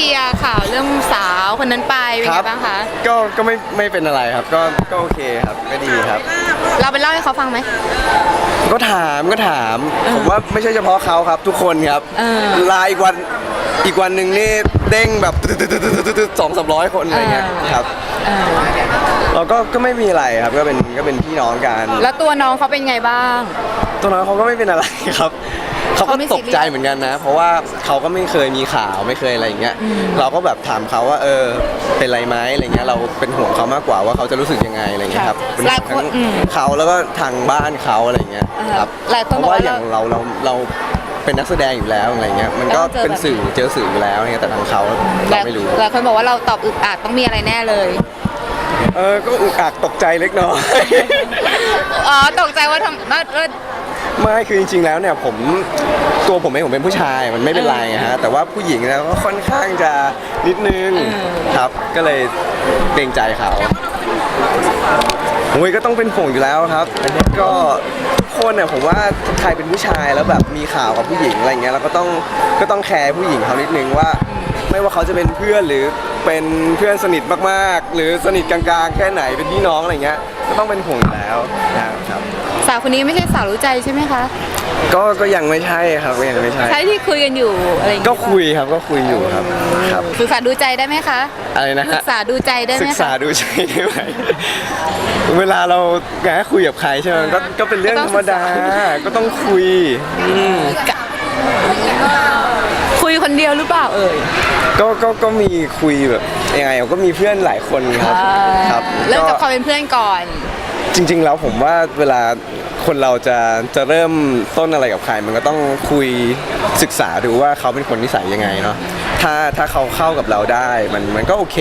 ลียร์ข่าวเรื่องสาวคนนั้นไปเป็นคไงรับบ้างคะก็ก็ไม่ไม่เป็นอะไรครับ ก็ก็โอเคครับก็ดีครับ เราไปเล่าให้เขาฟังไหม ก็ถามก็ถามผมว่าไม่ใช่เฉพาะเขาครับ ทุกคนครับเออ ไลน์อีกวันอีกวันหนึ่งนี่เด้งแบบสองสามร้อยคนอะไรเงี้ยครับเออเราก็ก็ไม่มีอะไรครับก็เป็นก็เป็นพี่น้องกันแล้วตัวน้องเขาเป็นไงบ้าง ตัวน้องเขาก็ไม่เป็นอะไรครับ เขาก็เขาไม่ตกใจเหมือนกันนะ เพราะว่าเขาก็ไม่เคยมีข่าวไม่เคยอะไรอย่างเงี้ยเราก็แบบถามเขาว่าเออเป็นไรไหมอะไรเงี้ยเราเป็นห่วงเขามากกว่าว่าเขาจะรู้สึกยังไงอะไรเงี้ยครับค่ะเป็นหลายห่วงคนทั้งอืมเขาแล้วก็ทางบ้านเขาอะไรเงี้ยอ่าครับหลายคนเพบอกราะว่าว่าอย่างเราเราเราเป็นนักแสดงอยู่แล้วอะไรเงี้ยมันก็แล้วเจอเป็นแบบสื่อเจอสื่ออยู่แล้วเนี่ยแต่ทางเขาหเราลายไม่รู้หลายคนบอกว่าเราตอบอึกอักต้องมีอะไรแน่เลยเออก็อึกอักตกใจเล็กน้อยอ๋อตกใจว่าทำว่าว่า ไม่คือจริง ๆ แล้วเนี่ยผมตัวผมเองผมเป็นผู้ชายมันไม่เป็นไรฮะแต่ว่าผู้หญิงเนี่ยก็ค่อนข้างจะนิดนึงครับก็เลยเกรงใจเขาโอ้ยก็ต้องเป็นห่วงอยู่แล้วครับก็ทุกคนเนี่ยผมว่าใครเป็นผู้ชายแล้วแบบมีข่าวกับผู้หญิงอะไรเงี้ยเราก็ต้องก็ต้องแคร์ผู้หญิงเขานิดนึงว่า ไม่ว่าเขาจะเป็นเพื่อนหรือเป็นเพื่อนสนิทมากๆ หรือสนิทกลางๆ แค่ไหนเป็นพี่น้องอะไรเงี้ยก็ต้องเป็นห่วงอยู่แล้วนะครับสาวคนนี้ไม่ใช่สาวรู้ใจใช่ไหมคะ ก็ก็ยังไม่ใช่ครับก็ยังไม่ใช่ ใช่ที่คุยกันอยู่อะไรอย่างก็เงี้ยคุยครับก็คุยอยู่ครับครับ ศึกษาดูใจได้ไหมคะอะไรนะศึฮะ กษาดูใจได้ไหศึมกษาคะ ดูใจได้ไหม เวลาเราแกคุยกับใครใช่ไหมมันก็ก็เป็นเรื่องธรรมดา ก็ต้องคุย อืมคุย คนเดียวหรือเปล่าเอ่ย ก็ก็ก็มีคุยแบบยังไงก็มีเพื่อนหลายคนครับครับเริ่มก็จากความเป็นเพื่อนก่อน จริง ๆ แล้วผมว่าเวลาคนเราจะจะเริ่มต้นอะไรกับใคร มันก็ต้องคุยศึกษาดูว่าเขาเป็นคนนิสัยยังไงเนาะถ้าถ้าเขาเข้ากับเราได้มันมันก็โอเค